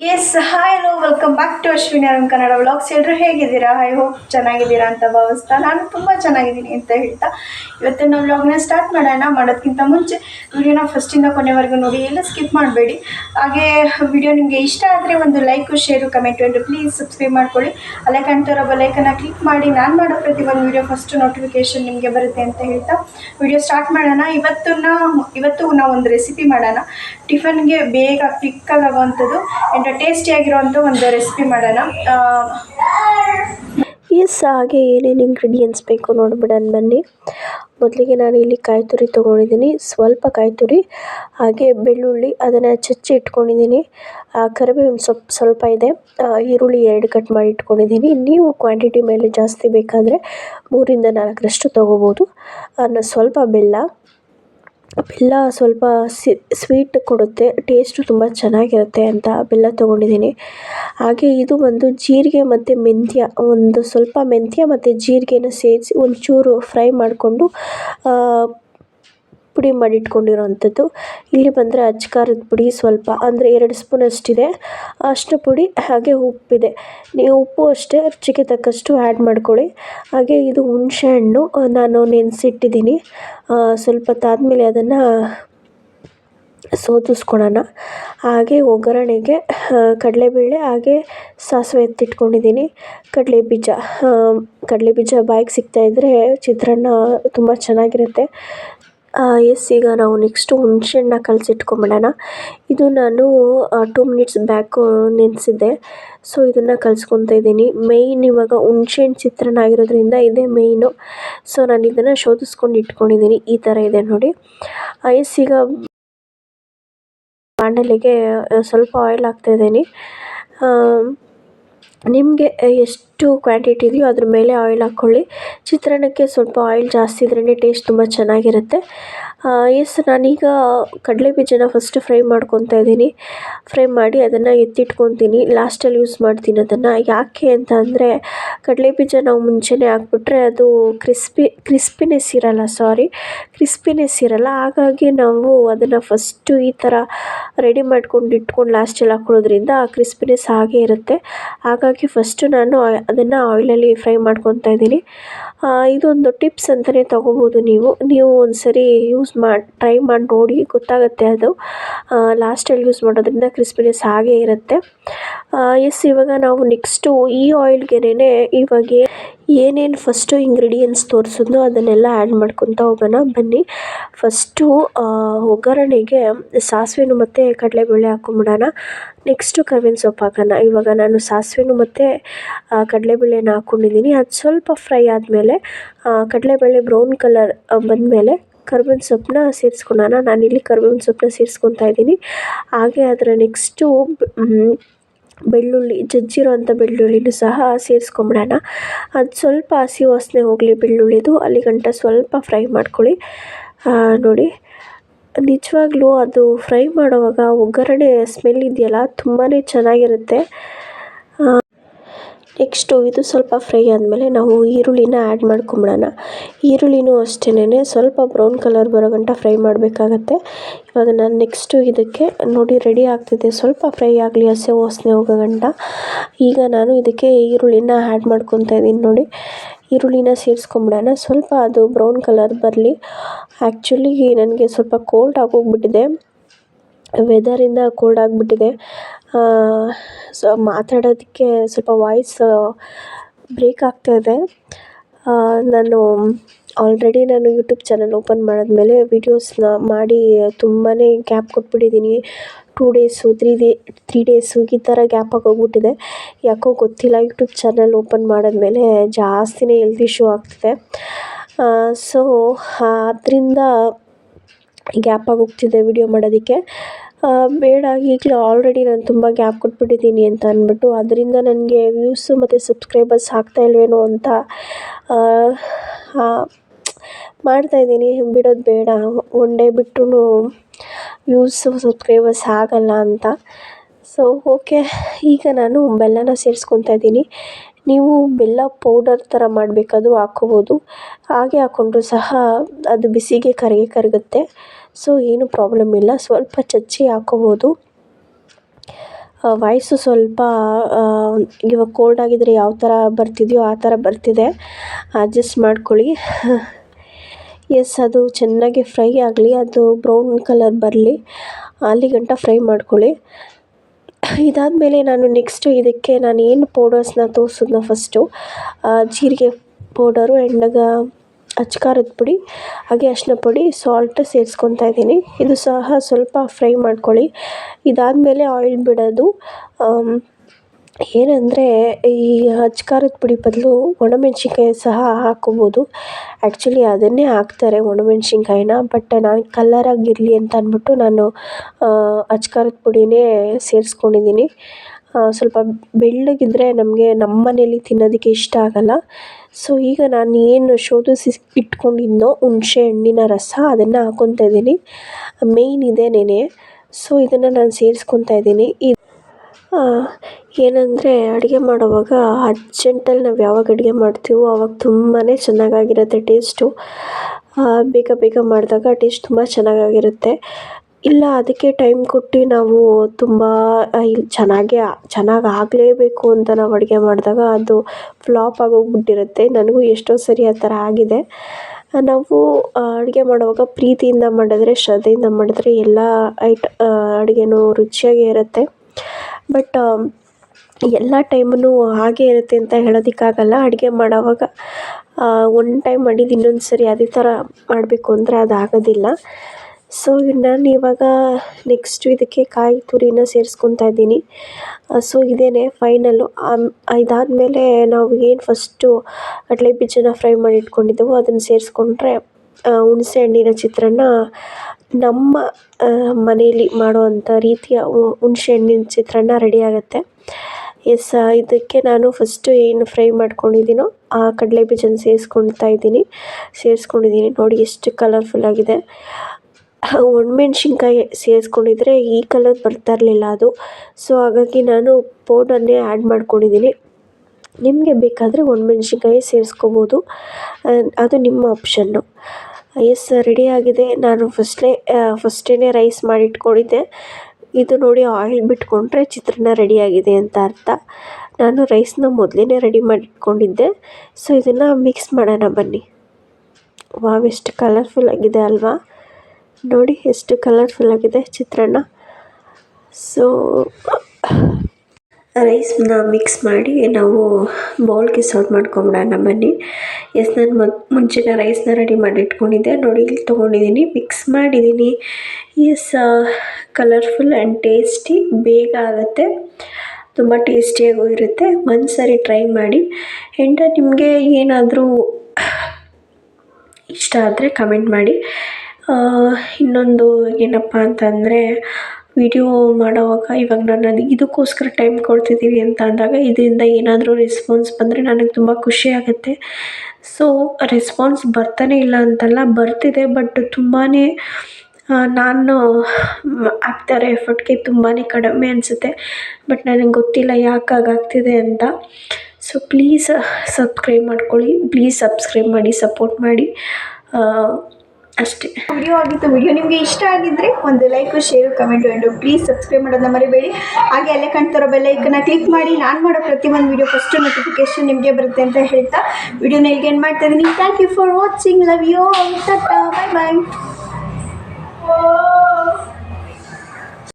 Yes hi hello welcome back to Ashwini Aram Kannada vlogs ಎಲ್ಲರೂ ಹೇಗಿದ್ದೀರಾ? I hope ಚೆನ್ನಾಗಿದ್ದೀರಾ ಅಂತ ಭಾವಿಸ್ತಾ ನಾನು ತುಂಬ ಚೆನ್ನಾಗಿದ್ದೀನಿ ಅಂತ ಹೇಳ್ತಾ. ಇವತ್ತಿನ ವ್ಲಾಗ್ನ ಸ್ಟಾರ್ಟ್ ಮಾಡೋಣ. ಮಾಡೋದಕ್ಕಿಂತ ಮುಂಚೆ ವಿಡಿಯೋನ ಫಸ್ಟಿಂದ ಕೊನೆವರೆಗೂ ನೋಡಿ, ಎಲ್ಲ ಸ್ಕಿಪ್ ಮಾಡಬೇಡಿ. ಹಾಗೆ ವಿಡಿಯೋ ನಿಮಗೆ ಇಷ್ಟ ಆದರೆ ಒಂದು ಲೈಕು ಶೇರು ಕಮೆಂಟು ಎಂದು ಪ್ಲೀಸ್ ಸಬ್ಸ್ಕ್ರೈಬ್ ಮಾಡ್ಕೊಳ್ಳಿ. ಅಲ್ಲೇ ಕಾಣ್ತಿರೋ ಬೆಲೈಕನ್ನ ಕ್ಲಿಕ್ ಮಾಡಿ, ನಾನು ಮಾಡೋ ಪ್ರತಿ ಒಂದು ವಿಡಿಯೋ ಫಸ್ಟ್ ನೋಟಿಫಿಕೇಶನ್ ನಿಮಗೆ ಬರುತ್ತೆ ಅಂತ ಹೇಳ್ತಾ. ವಿಡಿಯೋ ಸ್ಟಾರ್ಟ್ ಮಾಡೋಣ. ಇವತ್ತು ಇವತ್ತು ನಾವು ಒಂದು ರೆಸಿಪಿ ಮಾಡೋಣ. ಟಿಫನ್ಗೆ ಬೇಗ ಕ್ವಿಕ್ಕಾಗಿ ಆಗುವಂಥದ್ದು. ಆ್ಯಂಡ್ ಟೇಸ್ಟಿಯಾಗಿರುವಂಥ ಒಂದು ರೆಸಿಪಿ ಮಾಡೋಣ. ಎಸ್, ಹಾಗೆ ಏನೇನು ಇಂಗ್ರೀಡಿಯೆಂಟ್ಸ್ ಬೇಕು ನೋಡ್ಬಿಡೋಣ ಬನ್ನಿ. ಮೊದಲಿಗೆ ನಾನು ಇಲ್ಲಿ ಕಾಯಿ ತುರಿ ತೊಗೊಂಡಿದ್ದೀನಿ. ಸ್ವಲ್ಪ ಕಾಯಿ ತುರಿ ಹಾಗೆ ಬೆಳ್ಳುಳ್ಳಿ ಅದನ್ನು ಚಚ್ಚಿ ಇಟ್ಕೊಂಡಿದ್ದೀನಿ. ಕರಿಬೇವಿನ ಸೊಪ್ಪು ಸ್ವಲ್ಪ ಇದೆ. ಈರುಳ್ಳಿ ಎರಡು ಕಟ್ ಮಾಡಿ ಇಟ್ಕೊಂಡಿದ್ದೀನಿ ನೀವು ಕ್ವಾಂಟಿಟಿ ಮೇಲೆ ಜಾಸ್ತಿ ಬೇಕಾದರೆ ಮೂರಿಂದ ನಾಲ್ಕರಷ್ಟು ತೊಗೋಬೋದು. ಸ್ವಲ್ಪ ಬೆಲ್ಲ ಬೆಲ್ಲ ಸ್ವಲ್ಪ ಸ್ವೀಟ್ ಕೊಡುತ್ತೆ. ಟೇಸ್ಟು ತುಂಬ ಚೆನ್ನಾಗಿರುತ್ತೆ ಅಂತ ಬೆಲ್ಲ ತೊಗೊಂಡಿದ್ದೀನಿ. ಹಾಗೆ ಇದು ಒಂದು ಜೀರಿಗೆ ಮತ್ತು ಮೆಂತ್ಯ, ಒಂದು ಸ್ವಲ್ಪ ಮೆಂತ್ಯ ಮತ್ತು ಜೀರಿಗೆನ ಸೇರಿಸಿ ಒಂಚೂರು ಫ್ರೈ ಮಾಡಿಕೊಂಡು ಪುಡಿ ಮಾಡಿ ಇಟ್ಕೊಂಡಿರುವಂಥದ್ದು ಇಲ್ಲಿ ಬಂದರೆ ಅಚ್ಚ ಖಾರದ ಪುಡಿ ಸ್ವಲ್ಪ, ಅಂದರೆ ಎರಡು ಸ್ಪೂನ್ ಅಷ್ಟಿದೆ. ಅಷ್ಟು ಪುಡಿ, ಹಾಗೆ ಉಪ್ಪಿದೆ. ನೀವು ಉಪ್ಪು ಅಷ್ಟೇ, ರುಚಿಗೆ ತಕ್ಕಷ್ಟು ಆ್ಯಡ್ ಮಾಡ್ಕೊಳ್ಳಿ. ಹಾಗೆ ಇದು ಹುಣಸೆ ಹಣ್ಣು ನಾನು ನೆನೆಸಿಟ್ಟಿದ್ದೀನಿ. ಸ್ವಲ್ಪ ತಾದ್ಮೇಲೆ ಅದನ್ನು ಸೋದಿಸ್ಕೊಳ್ಳೋಣ ಹಾಗೆ ಒಗ್ಗರಣೆಗೆ ಕಡಲೆಬೇಳೆ, ಹಾಗೆ ಸಾಸಿವೆ ಎತ್ತಿಟ್ಕೊಂಡಿದ್ದೀನಿ. ಕಡಲೆ ಬೀಜ ಕಡಲೆ ಬೀಜ ಬಾಯಿಗೆ ಸಿಗ್ತಾಯಿದ್ರೆ ಚಿತ್ರಾನ್ನ ತುಂಬ ಚೆನ್ನಾಗಿರುತ್ತೆ. ಎಸ್, ಈಗ ನಾವು ನೆಕ್ಸ್ಟು ಹುಣಸೆಹಣ್ಣ ಕಲಸಿಟ್ಕೊಂಬಿಡೋಣ ಇದು ನಾನು ಟೂ ಮಿನಿಟ್ಸ್ ಬ್ಯಾಕು ನೆನೆಸಿದ್ದೆ. ಸೊ ಇದನ್ನು ಕಲಿಸ್ಕೊತಾ ಇದ್ದೀನಿ. ಮೇಯ್ನ್ ಇವಾಗ ಹುಣ್ಸೆಹಣ್ಣು ಚಿತ್ರಾನ್ನ ಆಗಿರೋದ್ರಿಂದ ಇದೇ ಮೇಯ್ನು ಸೊ ನಾನು ಇದನ್ನು ಶೋಧಿಸ್ಕೊಂಡು ಇಟ್ಕೊಂಡಿದ್ದೀನಿ. ಈ ಥರ ಇದೆ ನೋಡಿ. ಎಸ್, ಈಗ ಬಾಣಲೆಗೆ ಸ್ವಲ್ಪ ಆಯಿಲ್ ಹಾಕ್ತಾಯಿದ್ದೀನಿ ನಿಮಗೆ ಎಷ್ಟು ಕ್ವಾಂಟಿಟಿ ಇದೆಯೋ ಅದ್ರ ಮೇಲೆ ಆಯಿಲ್ ಹಾಕ್ಕೊಳ್ಳಿ. ಚಿತ್ರಾನ್ನಕ್ಕೆ ಸ್ವಲ್ಪ ಆಯಿಲ್ ಜಾಸ್ತಿ ಇದ್ರೇ ಟೇಸ್ಟ್ ತುಂಬ ಚೆನ್ನಾಗಿರುತ್ತೆ. ಎಸ್, ನಾನೀಗ ಕಡಲೆ ಬೀಜನ ಫಸ್ಟ್ ಫ್ರೈ ಮಾಡ್ಕೊತಾ ಇದ್ದೀನಿ. ಫ್ರೈ ಮಾಡಿ ಅದನ್ನು ಎತ್ತಿಟ್ಕೊತೀನಿ. ಲಾಸ್ಟಲ್ಲಿ ಯೂಸ್ ಮಾಡ್ತೀನಿ ಅದನ್ನು. ಯಾಕೆ ಅಂತ ಅಂದರೆ, ಕಡಲೆ ಬೀಜ ನಾವು ಮುಂಚೆನೇ ಹಾಕ್ಬಿಟ್ರೆ ಅದು ಕ್ರಿಸ್ಪಿ ಕ್ರಿಸ್ಪಿನೆಸ್ ಇರಲ್ಲ ಸಾರಿ ಕ್ರಿಸ್ಪಿನೆಸ್ ಇರಲ್ಲ. ಹಾಗಾಗಿ ನಾವು ಅದನ್ನು ಫಸ್ಟು ಈ ಥರ ರೆಡಿ ಮಾಡ್ಕೊಂಡು ಇಟ್ಕೊಂಡು ಲಾಸ್ಟಲ್ಲಿ ಹಾಕ್ಕೊಳ್ಳೋದ್ರಿಂದ ಆ ಕ್ರಿಸ್ಪಿನೆಸ್ ಹಾಗೆ ಇರುತ್ತೆ. ಹಾಗಾಗಿ ಫಸ್ಟು ನಾನು ಅದನ್ನು ಆಯಿಲಲ್ಲಿ ಫ್ರೈ ಮಾಡ್ಕೊತಾ ಇದ್ದೀನಿ. ಇದೊಂದು ಟಿಪ್ಸ್ ಅಂತಲೇ ತೊಗೋಬೋದು ನೀವು. ನೀವು ಒಂದು ಸರಿ ಯೂಸ್ ಮಾಡಿ ಟ್ರೈ ಮಾಡಿ ನೋಡಿ, ಗೊತ್ತಾಗುತ್ತೆ ಅದು. ಲಾಸ್ಟಲ್ಲಿ ಯೂಸ್ ಮಾಡೋದ್ರಿಂದ ಕ್ರಿಸ್ಪಿನೆಸ್ ಹಾಗೇ ಇರುತ್ತೆ. ಎಸ್ ಇವಾಗ ನಾವು ನೆಕ್ಸ್ಟು ಈ ಆಯಿಲ್ಗೆನೇ ಇವಾಗ ಏನೇನು ಫಸ್ಟು ಇಂಗ್ರೀಡಿಯೆಂಟ್ಸ್ ತೋರಿಸಿದ್ನೋ ಅದನ್ನೆಲ್ಲ ಆ್ಯಡ್ ಮಾಡ್ಕೊತಾ ಹೋಗೋಣ. ಬನ್ನಿ. ಫಸ್ಟು ಒಗ್ಗರಣೆಗೆ ಸಾಸಿವೆನು ಮತ್ತು ಕಡಲೆಬೇಳೆ ಹಾಕ್ಕೊಂಬಿಡೋಣ ನೆಕ್ಸ್ಟು ಕರ್ಬೇವಿನ ಸೊಪ್ಪು ಹಾಕೋಣ. ಇವಾಗ ನಾನು ಸಾಸಿವೆನು ಮತ್ತು ಕಡಲೆಬೇಳೆನ ಹಾಕ್ಕೊಂಡಿದ್ದೀನಿ ಅದು ಸ್ವಲ್ಪ ಫ್ರೈ ಆದಮೇಲೆ ಕಡಲೆಬೇಳೆ ಬ್ರೌನ್ ಕಲರ್ ಬಂದಮೇಲೆ ಕರ್ಬೇವಿನ ಸೊಪ್ಪನ್ನ ಸೇರಿಸ್ಕೊಳ್ಳೋಣ ನಾನಿಲ್ಲಿ ಕರ್ಬೇವಿನ ಸೊಪ್ಪನ್ನ ಸೇರಿಸ್ಕೊತಾ ಇದ್ದೀನಿ. ಹಾಗೆ ಅದರ ನೆಕ್ಸ್ಟು ಬೆಳ್ಳುಳ್ಳಿ ಜಜ್ಜಿರೋಂಥ ಬೆಳ್ಳುಳ್ಳಿನೂ ಸಹ ಸೇರಿಸ್ಕೊಂಬಿಡೋಣ. ಅದು ಸ್ವಲ್ಪ ಹಸಿ ವಾಸನೆ ಹೋಗಲಿ ಬೆಳ್ಳುಳ್ಳಿದು, ಅಲ್ಲಿ ಗಂಟ ಸ್ವಲ್ಪ ಫ್ರೈ ಮಾಡ್ಕೊಳ್ಳಿ. ನೋಡಿ, ನಿಜವಾಗ್ಲೂ ಅದು ಫ್ರೈ ಮಾಡುವಾಗ ಒಗ್ಗರಣೆ ಸ್ಮೆಲ್ ಇದೆಯಲ್ಲ ತುಂಬಾ ಚೆನ್ನಾಗಿರುತ್ತೆ. ನೆಕ್ಸ್ಟು ಇದು ಸ್ವಲ್ಪ ಫ್ರೈ ಆದಮೇಲೆ ನಾವು ಈರುಳ್ಳಿನ ಆ್ಯಡ್ ಮಾಡ್ಕೊಂಬಿಡೋಣ. ಈರುಳ್ಳಿನೂ ಅಷ್ಟೇನೆ ಸ್ವಲ್ಪ ಬ್ರೌನ್ ಕಲರ್ ಬರೋ ಗಂಟ ಫ್ರೈ ಮಾಡಬೇಕಾಗತ್ತೆ. ಇವಾಗ ನಾನು ನೆಕ್ಸ್ಟು ಇದಕ್ಕೆ ನೋಡಿ ರೆಡಿ ಆಗ್ತಿದೆ. ಸ್ವಲ್ಪ ಫ್ರೈ ಆಗಲಿ, ಹಸಿ ವಾಸನೆ ಹೋಗೋ ಗಂಟ. ಈಗ ನಾನು ಇದಕ್ಕೆ ಈರುಳ್ಳಿನ ಆ್ಯಡ್ ಮಾಡ್ಕೊತಾ ಇದ್ದೀನಿ ನೋಡಿ. ಈರುಳ್ಳಿನ ಸೇರಿಸ್ಕೊಂಬಿಡೋಣ. ಸ್ವಲ್ಪ ಅದು ಬ್ರೌನ್ ಕಲರ್ ಬರಲಿ. ಆ್ಯಕ್ಚುಲಿ ನನಗೆ ಸ್ವಲ್ಪ ಕೋಲ್ಡ್ ಆಗೋಗ್ಬಿಟ್ಟಿದೆ. ವೆದರಿಂದ ಕೋಲ್ಡ್ ಆಗಿಬಿಟ್ಟಿದೆ. ಸೊ, ಮಾತಾಡೋದಕ್ಕೆ ಸ್ವಲ್ಪ ವಾಯ್ಸ್ ಬ್ರೇಕ್ ಆಗ್ತಾ ಇದೆ. ನಾನು ಆಲ್ರೆಡಿ ನಾನು ಯೂಟ್ಯೂಬ್ ಚಾನಲ್ ಓಪನ್ ಮಾಡಿದ್ಮೇಲೆ ವೀಡಿಯೋಸ್ನ ಮಾಡಿ ತುಂಬಾ gap ಕೊಟ್ಬಿಟ್ಟಿದ್ದೀನಿ two days three day three days ಈ ಥರ ಗ್ಯಾಪ್ ಆಗೋಗ್ಬಿಟ್ಟಿದೆ ಯಾಕೋ ಗೊತ್ತಿಲ್ಲ ಯೂಟ್ಯೂಬ್ ಚಾನಲ್ ಓಪನ್ ಮಾಡಿದ್ಮೇಲೆ ಜಾಸ್ತಿನೇ ಹೆಲ್ತ್ ಇಶ್ಯೂ ಆಗ್ತಿದೆ. ಸೊ ಅದರಿಂದ ಗ್ಯಾಪ್ ಆಗೋಗ್ತಿದೆ ವಿಡಿಯೋ ಮಾಡೋದಕ್ಕೆ. ಬೇಡ, ಈಗಲೇ ಆಲ್ರೆಡಿ ನಾನು ತುಂಬ ಗ್ಯಾಪ್ ಕೊಟ್ಬಿಟ್ಟಿದ್ದೀನಿ ಅಂತ ಅಂದ್ಬಿಟ್ಟು ಅದರಿಂದ ನನಗೆ ವ್ಯೂಸು ಮತ್ತು ಸಬ್ಸ್ಕ್ರೈಬರ್ಸ್ ಆಗ್ತಾ ಇಲ್ವೇನೋ ಅಂತ ಮಾಡ್ತಾ ಇದ್ದೀನಿ. ಬಿಡೋದು ಬೇಡ. ಒನ್ ಡೇ ಬಿಟ್ಟು ವ್ಯೂಸು ಸಬ್ಸ್ಕ್ರೈಬರ್ಸ್ ಆಗಲ್ಲ ಅಂತ. ಸೊ ಓಕೆ ಈಗ ನಾನು ಬೆಲ್ಲನ ಸೇರಿಸ್ಕೊತಾ ಇದ್ದೀನಿ. ನೀವು ಬೆಲ್ಲ ಪೌಡರ್ ಥರ ಮಾಡಬೇಕಾದ್ರೂ ಹಾಕ್ಕೋಬೋದು. ಹಾಗೆ ಹಾಕ್ಕೊಂಡ್ರೂ ಸಹ ಅದು ಬಿಸಿಗೆ ಕರಗಿ ಕರಗುತ್ತೆ. ಸೊ ಏನು ಪ್ರಾಬ್ಲಮ್ ಇಲ್ಲ. ಸ್ವಲ್ಪ ಚಚ್ಚಿ ಹಾಕೋಬೋದು. ವಾಯ್ಸು ಸ್ವಲ್ಪ ಇವಾಗ ಕೋಲ್ಡ್ ಆಗಿದ್ದರೆ ಯಾವ ಥರ ಬರ್ತಿದೆಯೋ ಆ ಥರ ಬರ್ತಿದೆ. ಅಡ್ಜಸ್ಟ್ ಮಾಡ್ಕೊಳ್ಳಿ. ಎಸ್ ಅದು ಚೆನ್ನಾಗಿ ಫ್ರೈ ಆಗಲಿ, ಅದು ಬ್ರೌನ್ ಕಲರ್ ಬರಲಿ. ಅಲ್ಲಿ ಗಂಟ ಫ್ರೈ ಮಾಡ್ಕೊಳ್ಳಿ. ಇದಾದಮೇಲೆ ನಾನು ನೆಕ್ಸ್ಟು ಇದಕ್ಕೆ ನಾನು ಏನು ಪೌಡರ್ಸ್ನ ತೋರಿಸಿದ್ನೋ ಫಸ್ಟು ಜೀರಿಗೆ ಪೌಡರು ಆ್ಯಂಡ್ ಅಚ್ಕಾರದ ಪುಡಿ, ಹಾಗೆ ಅರಿಶಿನ ಪುಡಿ ಸಾಲ್ಟ್ ಸೇರಿಸ್ಕೊತಾ ಇದ್ದೀನಿ. ಇದು ಸಹ ಸ್ವಲ್ಪ ಫ್ರೈ ಮಾಡ್ಕೊಳ್ಳಿ. ಇದಾದಮೇಲೆ ಆಯಿಲ್ ಬಿಡೋದು. ಏನಂದರೆ ಈ ಅಚ್ಕಾರದ ಪುಡಿ ಬದಲು ಒಣಮೆಣ್ಸಿನ್ಕಾಯಿ ಸಹ ಹಾಕ್ಕೋಬೋದು. ಆ್ಯಕ್ಚುಲಿ ಅದನ್ನೇ ಹಾಕ್ತಾರೆ ಒಣಮೆಣ್ಸಿನ್ಕಾಯಿನ ಬಟ್ ನಾನು ಕಲ್ಲರಾಗಿರಲಿ ಅಂತ ಅಂದ್ಬಿಟ್ಟು ನಾನು ಅಚ್ಕಾರದ ಪುಡಿನೇ ಸೇರಿಸ್ಕೊಂಡಿದ್ದೀನಿ. ಸ್ವಲ್ಪ ಬೆಳ್ಳಗಿದ್ದರೆ ನಮಗೆ ನಮ್ಮ ಮನೇಲಿ ತಿನ್ನೋದಕ್ಕೆ ಇಷ್ಟ ಆಗಲ್ಲ. ಸೊ ಈಗ ನಾನು ಏನು ಶೋಧಿಸಿ ಇಟ್ಕೊಂಡಿದ್ನೋ ಹುಣಸೆ ಹಣ್ಣಿನ ರಸ ಅದನ್ನು ಹಾಕ್ಕೊತಾ ಇದ್ದೀನಿ. ಮೇಯ್ನ್ ಇದೇನೇ ಸೊ ಇದನ್ನು ನಾನು ಸೇರಿಸ್ಕೊತಾ ಇದ್ದೀನಿ. ಇದು ಏನಂದರೆ ಅಡುಗೆ ಮಾಡುವಾಗ ಅರ್ಜೆಂಟಲ್ಲಿ ನಾವು ಯಾವಾಗ ಅಡುಗೆ ಮಾಡ್ತೀವೋ ಆವಾಗ ತುಂಬಾ ಚೆನ್ನಾಗಾಗಿರುತ್ತೆ ಟೇಸ್ಟು. ಬೇಗ ಬೇಗ ಮಾಡಿದಾಗ ಟೇಸ್ಟ್ ತುಂಬ ಚೆನ್ನಾಗಾಗಿರುತ್ತೆ. ಇಲ್ಲ, ಅದಕ್ಕೆ ಟೈಮ್ ಕೊಟ್ಟು ನಾವು ತುಂಬ ಇಲ್ಲಿ ಚೆನ್ನಾಗೇ ಚೆನ್ನಾಗಿ ಆಗಲೇಬೇಕು ಅಂತ ನಾವು ಅಡುಗೆ ಮಾಡಿದಾಗ ಅದು ಫ್ಲಾಪ್ ಆಗೋಗ್ಬಿಟ್ಟಿರುತ್ತೆ. ನನಗೂ ಎಷ್ಟೋ ಸರಿ ಆ ಥರ ಆಗಿದೆ. ನಾವು ಅಡುಗೆ ಮಾಡುವಾಗ ಪ್ರೀತಿಯಿಂದ ಮಾಡಿದ್ರೆ, ಶ್ರದ್ಧೆಯಿಂದ ಮಾಡಿದ್ರೆ ಎಲ್ಲ ಐಟ ಅಡುಗೆನೂ ರುಚಿಯಾಗೇ ಇರುತ್ತೆ. ಬಟ್ ಎಲ್ಲ ಟೈಮೂ ಹಾಗೇ ಇರುತ್ತೆ ಅಂತ ಹೇಳೋದಕ್ಕಾಗಲ್ಲ. ಅಡುಗೆ ಮಾಡೋವಾಗ ಒಂದು ಟೈಮ್ ಮಾಡಿದ್ದು ಇನ್ನೊಂದು ಸರಿ ಅದೇ ಥರ ಮಾಡಬೇಕು ಅಂದರೆ ಅದು ಆಗೋದಿಲ್ಲ ಸೊ ನಾನು ಇವಾಗ ನೆಕ್ಸ್ಟ್ ಇದಕ್ಕೆ ಕಾಯಿ ತುರಿನ ಸೇರಿಸ್ಕೊತಾ ಇದ್ದೀನಿ. ಸೊ ಇದೇನೆ ಫೈನಲ್ಲು ಇದಾದಮೇಲೆ ನಾವು ಏನು ಫಸ್ಟು ಕಡಲೆ ಬೀಜನ ಫ್ರೈ ಮಾಡಿ ಇಟ್ಕೊಂಡಿದ್ದೆವೋ ಅದನ್ನು ಸೇರಿಸ್ಕೊಂಡ್ರೆ ಹುಣಸೆ ಹಣ್ಣಿನ ಚಿತ್ರಾನ್ನ ನಮ್ಮ ಮನೆಯಲ್ಲಿ ಮಾಡುವಂಥ ರೀತಿಯ ಹುಣಸೆ ಹಣ್ಣಿನ ಚಿತ್ರಾನ್ನ ರೆಡಿ ಆಗುತ್ತೆ. ಎಸ್ ಇದಕ್ಕೆ ನಾನು ಫಸ್ಟು ಏನು ಫ್ರೈ ಮಾಡ್ಕೊಂಡಿದ್ದೀನೋ ಆ ಕಡಲೆ ಬೀಜನ ಸೇರಿಸ್ಕೊಳ್ತಾ ಇದ್ದೀನಿ. ಸೇರಿಸ್ಕೊಂಡಿದ್ದೀನಿ. ನೋಡಿ, ಎಷ್ಟು ಕಲರ್ಫುಲ್ಲಾಗಿದೆ ಒಣಮೆಣ್ಸಿನ್ಕಾಯಿ ಸೇರಿಸ್ಕೊಂಡಿದ್ರೆ ಈ ಕಲರ್ ಬರ್ತಾ ಇರಲಿಲ್ಲ ಅದು. ಸೊ ಹಾಗಾಗಿ ನಾನು ಪೌಡರ್ನೇ ಆ್ಯಡ್ ಮಾಡ್ಕೊಂಡಿದ್ದೀನಿ. ನಿಮಗೆ ಬೇಕಾದರೆ ಒಣಮೆಣ್ಸಿನ್ಕಾಯಿ ಸೇರಿಸ್ಕೋಬೋದು. ಅದು ನಿಮ್ಮ ಆಪ್ಷನ್ನು ಎಸ್ ರೆಡಿಯಾಗಿದೆ ನಾನು ಫಸ್ಟ್ಲೇ ಫಸ್ಟೇ ರೈಸ್ ಮಾಡಿಟ್ಕೊಂಡಿದ್ದೆ. ಇದು ನೋಡಿ ಆಯಿಲ್ ಬಿಟ್ಕೊಂಡ್ರೆ ಚಿತ್ರಾನ್ನ ರೆಡಿಯಾಗಿದೆ ಅಂತ ಅರ್ಥ. ನಾನು ರೈಸ್ನ ಮೊದಲೇ ರೆಡಿ ಮಾಡಿ ಇಟ್ಕೊಂಡಿದ್ದೆ ಸೊ ಇದನ್ನು ಮಿಕ್ಸ್ ಮಾಡೋಣ ಬನ್ನಿ. ವಾವ್ ಎಷ್ಟು ಕಲರ್ಫುಲ್ ಆಗಿದೆ ಅಲ್ವಾ? ನೋಡಿ ಎಷ್ಟು ಕಲರ್ಫುಲ್ ಆಗಿದೆ ಚಿತ್ರಾನ್ನ ಸೊ ರೈಸ್ನ ಮಿಕ್ಸ್ ಮಾಡಿ ನಾವು ಬೌಲ್ಗೆ ಸರ್ವ್ ಮಾಡ್ಕೊಂಬಿಡೋಣ ಬನ್ನಿ. ಎಸ್ ನಾನು ಮೊದ್ ಮುಂಚೆನೇ ರೈಸ್ನ ರೆಡಿ ಮಾಡಿ ಇಟ್ಕೊಂಡಿದ್ದೆ. ನೋಡಿ, ಇಲ್ಲಿ ತೊಗೊಂಡಿದ್ದೀನಿ ಮಿಕ್ಸ್ ಮಾಡಿದ್ದೀನಿ ಎಸ್ ಕಲರ್ಫುಲ್ ಆ್ಯಂಡ್ ಟೇಸ್ಟಿ ಬೇಗ ಆಗುತ್ತೆ. ತುಂಬ ಟೇಸ್ಟಿಯಾಗೂ ಇರುತ್ತೆ. ಒಂದು ಸಾರಿ ಟ್ರೈ ಮಾಡಿ. ಎಂಡ ನಿಮಗೆ ಏನಾದರೂ ಇಷ್ಟ ಆದರೆ ಕಮೆಂಟ್ ಮಾಡಿ. ಇನ್ನೊಂದು ಏನಪ್ಪ ಅಂತಂದರೆ ವಿಡಿಯೋ ಮಾಡೋವಾಗ ಇವಾಗ ನಾನು ಇದಕ್ಕೋಸ್ಕರ ಟೈಮ್ ಕೊಡ್ತಿದ್ದೀವಿ ಅಂತ ಅಂದಾಗ ಇದರಿಂದ ಏನಾದರೂ ರೆಸ್ಪಾನ್ಸ್ ಬಂದರೆ ನನಗೆ ತುಂಬ ಖುಷಿ ಆಗುತ್ತೆ. ಸೊ ರೆಸ್ಪಾನ್ಸ್ ಬರ್ತಾನೆ ಇಲ್ಲ ಅಂತಲ್ಲ ಬರ್ತಿದೆ ಬಟ್ ತುಂಬಾ ನಾನು ಹಾಕ್ತಾರೋ ಎಫರ್ಟ್ಗೆ ತುಂಬಾ ಕಡಿಮೆ ಅನಿಸುತ್ತೆ. ಬಟ್ ನನಗೆ ಗೊತ್ತಿಲ್ಲ ಯಾಕೆ ಹಾಗಾಗ್ತಿದೆ ಅಂತ. ಸೊ ಪ್ಲೀಸ್ ಸಬ್ಸ್ಕ್ರೈಬ್ ಮಾಡ್ಕೊಳ್ಳಿ. ಪ್ಲೀಸ್ ಸಬ್ಸ್ಕ್ರೈಬ್ ಮಾಡಿ ಸಪೋರ್ಟ್ ಮಾಡಿ. ಅಷ್ಟೇ. ವಿಡಿಯೋ ಆಗಿತ್ತು ವಿಡಿಯೋ ನಿಮಗೆ ಇಷ್ಟ ಆಗಿದ್ರೆ ಒಂದು like share comment and please subscribe ಮಾಡೋದನ್ನ ಮರಿಬೇಡಿ. ಹಾಗೆ ಅಲ್ಲೇ ಕಾಣ್ತಿರೋ ಬೆಲ್ಲೈಕನ್ನ ಕ್ಲಿಕ್ ಮಾಡಿ, ನಾನು ಮಾಡೋ ಪ್ರತಿಯೊಂದು ವಿಡಿಯೋ ಫಸ್ಟು ನೋಟಿಫಿಕೇಶನ್ ನಿಮಗೆ ಬರುತ್ತೆ ಅಂತ ಹೇಳ್ತಾ ವಿಡಿಯೋನ ಇಲ್ಲಿಗೆ ಏನು ಮಾಡ್ತಾ ಇದ್ದೀನಿ. Thank you for watching love you tata bye bye